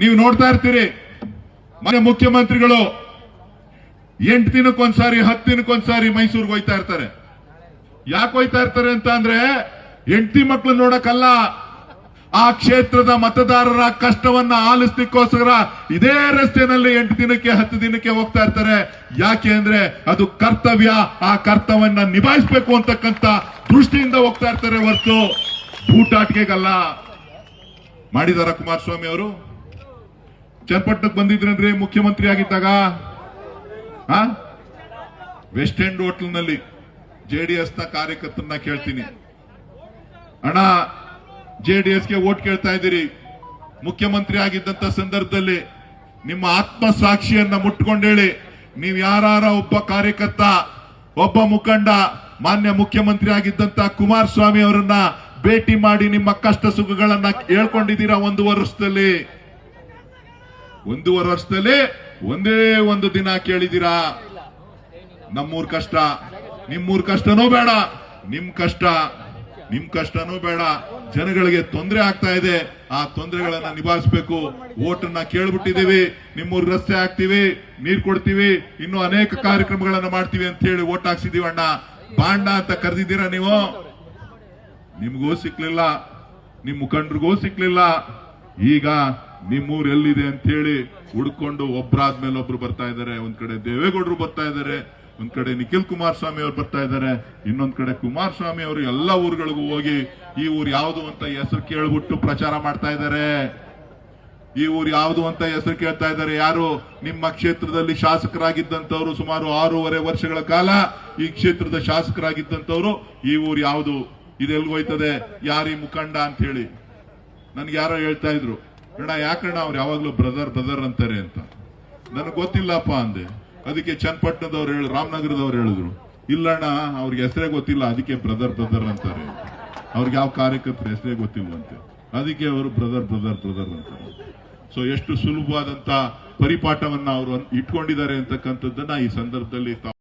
ನೀವು ನೋಡ್ತಾ ಇರ್ತೀರಿ. ಮನೆ ಮುಖ್ಯಮಂತ್ರಿಗಳು ಎಂಟು ದಿನಕ್ಕೊಂದ್ಸಾರಿ ಹತ್ತು ದಿನಕ್ಕೊಂದ್ಸಾರಿ ಮೈಸೂರಿಗೆ ಹೋಯ್ತಾ ಇರ್ತಾರೆ. ಯಾಕೆ ಹೋಯ್ತಾ ಇರ್ತಾರೆ ಅಂತ ಅಂದ್ರೆ, ಹೆಂಡತಿ ಮಕ್ಕಳು ನೋಡಕ್ಕಲ್ಲ. ಆ ಕ್ಷೇತ್ರದ ಮತದಾರರ ಕಷ್ಟವನ್ನ ಆಲಿಸ್ಲಿಕ್ಕೋಸ್ಕರ ಇದೇ ರಸ್ತೆನಲ್ಲಿ ಎಂಟು ದಿನಕ್ಕೆ, ಹತ್ತು ದಿನಕ್ಕೆ ಹೋಗ್ತಾ ಇರ್ತಾರೆ. ಯಾಕೆ ಅಂದ್ರೆ, ಅದು ಕರ್ತವ್ಯ. ಆ ಕರ್ತವ್ಯನ ನಿಭಾಯಿಸಬೇಕು ಅಂತಕ್ಕಂತ ದೃಷ್ಟಿಯಿಂದ ಹೋಗ್ತಾ ಇರ್ತಾರೆ ಹೊರತು ಬೂಟಾಟಿಕೆಗಲ್ಲ ಮಾಡಿದಾರ ಕುಮಾರಸ್ವಾಮಿ ಅವರು? ಚನ್ನಪಟ್ಟಣಕ್ಕೆ ಬಂದಿದ್ರೇನ್ರಿ ಮುಖ್ಯಮಂತ್ರಿ ಆಗಿದ್ದಾಗ? ಹಾ ವೆಸ್ಟ್ ಎಂಡ್ ಹೋಟ್ಲ್ನಲ್ಲಿ ಜೆಡಿಎಸ್ನ ಕಾರ್ಯಕರ್ತರನ್ನ ಕೇಳ್ತೀನಿ. ಅಣ್ಣ ಜೆಡಿಎಸ್ಗೆ ಓಟ್ ಕೇಳ್ತಾ ಇದ್ದೀರಿ. ಮುಖ್ಯಮಂತ್ರಿ ಆಗಿದ್ದಂತ ಸಂದರ್ಭದಲ್ಲಿ ನಿಮ್ಮ ಆತ್ಮಸಾಕ್ಷಿಯನ್ನ ಮುಟ್ಕೊಂಡೇಳಿ ನೀವು ಯಾರ ಒಬ್ಬ ಕಾರ್ಯಕರ್ತ, ಒಬ್ಬ ಮುಖಂಡ, ಮಾನ್ಯ ಮುಖ್ಯಮಂತ್ರಿ ಆಗಿದ್ದಂತ ಕುಮಾರಸ್ವಾಮಿ ಅವರನ್ನ ಭೇಟಿ ಮಾಡಿ ನಿಮ್ಮ ಕಷ್ಟ ಸುಖಗಳನ್ನ ಹೇಳ್ಕೊಂಡಿದ್ದೀರಾ ಒಂದು ವರ್ಷದಲ್ಲಿ? ಒಂದೂವರೆ ವರ್ಷದಲ್ಲಿ ಒಂದೇ ಒಂದು ದಿನ ಕೇಳಿದ್ದೀರಾ? ನಮ್ಮೂರ್ ಕಷ್ಟ. ನಿಮ್ಮೂರ್ ಕಷ್ಟನೂ ಬೇಡ. ನಿಮ್ ಕಷ್ಟ, ನಿಮ್ ಕಷ್ಟನೂ ಬೇಡ. ಜನಗಳಿಗೆ ತೊಂದರೆ ಆಗ್ತಾ ಇದೆ. ಆ ತೊಂದರೆಗಳನ್ನ ನಿಭಾಯಿಸಬೇಕು. ಓಟನ್ನ ಕೇಳ್ಬಿಟ್ಟಿದೀವಿ ನಿಮ್ಮೂರ್ ರಸ್ತೆ ಹಾಕ್ತಿವಿ, ನೀರ್ ಕೊಡ್ತೀವಿ, ಇನ್ನು ಅನೇಕ ಕಾರ್ಯಕ್ರಮಗಳನ್ನ ಮಾಡ್ತೀವಿ ಅಂತ ಹೇಳಿ ಓಟ್ ಹಾಕ್ಸಿದೀವಿ ಅಣ್ಣ. ಬಾಂಡ ಅಂತ ಕರೆದಿದ್ದೀರಾ ನೀವು? ನಿಮ್ಗೂ ಸಿಕ್ಲಿಲ್ಲ. ನಿಮ್ ಮುಖಂಡ್ರಿಗೂ ಸಿಕ್ಲಿಲ್ಲ. ಈಗ ನಿಮ್ಮೂರ್ ಎಲ್ಲಿದೆ ಅಂತ ಹೇಳಿ ಹುಡ್ಕೊಂಡು ಒಬ್ರಾದ್ಮೇಲೆ ಒಬ್ರು ಬರ್ತಾ ಇದ್ದಾರೆ, ಒಂದ್ ಕಡೆ ದೇವೇಗೌಡರು ಬರ್ತಾ ಇದ್ದಾರೆ, ಒಂದ್ ಕಡೆ ನಿಖಿಲ್ ಕುಮಾರಸ್ವಾಮಿ ಅವ್ರು ಬರ್ತಾ ಇದ್ದಾರೆ, ಇನ್ನೊಂದ್ ಕಡೆ ಕುಮಾರಸ್ವಾಮಿ ಅವರು ಎಲ್ಲ ಊರುಗಳಿಗೂ ಹೋಗಿ ಈ ಊರ್ ಯಾವುದು ಅಂತ ಹೆಸರು ಕೇಳ್ಬಿಟ್ಟು ಪ್ರಚಾರ ಮಾಡ್ತಾ ಇದ್ದಾರೆ. ಈ ಊರು ಯಾವುದು ಅಂತ ಹೆಸರು ಕೇಳ್ತಾ ಇದ್ದಾರೆ ಯಾರು? ನಿಮ್ಮ ಕ್ಷೇತ್ರದಲ್ಲಿ ಶಾಸಕರಾಗಿದ್ದಂತವ್ರು ಸುಮಾರು ಆರೂವರೆ ವರ್ಷಗಳ ಕಾಲ, ಈ ಕ್ಷೇತ್ರದ ಶಾಸಕರಾಗಿದ್ದಂತವ್ರು ಈ ಊರು ಯಾವುದು? ಇದೆಲ್ಗೋಯ್ತದೆ ಯಾರಿ ಮುಖಂಡ ಅಂತ ಹೇಳಿ ನನ್ಗೆ ಯಾರೋ ಹೇಳ್ತಾ ಇದ್ರು. ಅಣ್ಣ ಯಾಕಣ್ಣ ಅವ್ರು ಯಾವಾಗ್ಲೂ ಬ್ರದರ್ ಬ್ರದರ್ ಅಂತಾರೆ ಅಂತ. ನನಗೆ ಗೊತ್ತಿಲ್ಲಪ್ಪ ಅಂದೆ. ಅದಕ್ಕೆ ಚನ್ನಪಟ್ಟಣದವ್ರು ಹೇಳಿ, ರಾಮನಗರದವ್ರು ಹೇಳಿದ್ರು. ಇಲ್ಲಣ್ಣ, ಅವ್ರಿಗೆ ಹೆಸರೇ ಗೊತ್ತಿಲ್ಲ, ಅದಕ್ಕೆ ಬ್ರದರ್ ಬ್ರದರ್ ಅಂತಾರೆ. ಅವ್ರಿಗೆ ಯಾವ ಕಾರ್ಯಕರ್ತರ ಹೆಸರೇ ಗೊತ್ತಿಲ್ವಂತೆ ಅದಕ್ಕೆ ಅವರು ಬ್ರದರ್ ಬ್ರದರ್ ಬ್ರದರ್ ಅಂತಾರೆ. ಸೊ ಎಷ್ಟು ಸುಲಭವಾದಂತ ಪರಿಪಾಠವನ್ನ ಅವರು ಇಟ್ಕೊಂಡಿದ್ದಾರೆ ಅಂತಕ್ಕಂಥದ್ದನ್ನ ಈ ಸಂದರ್ಭದಲ್ಲಿ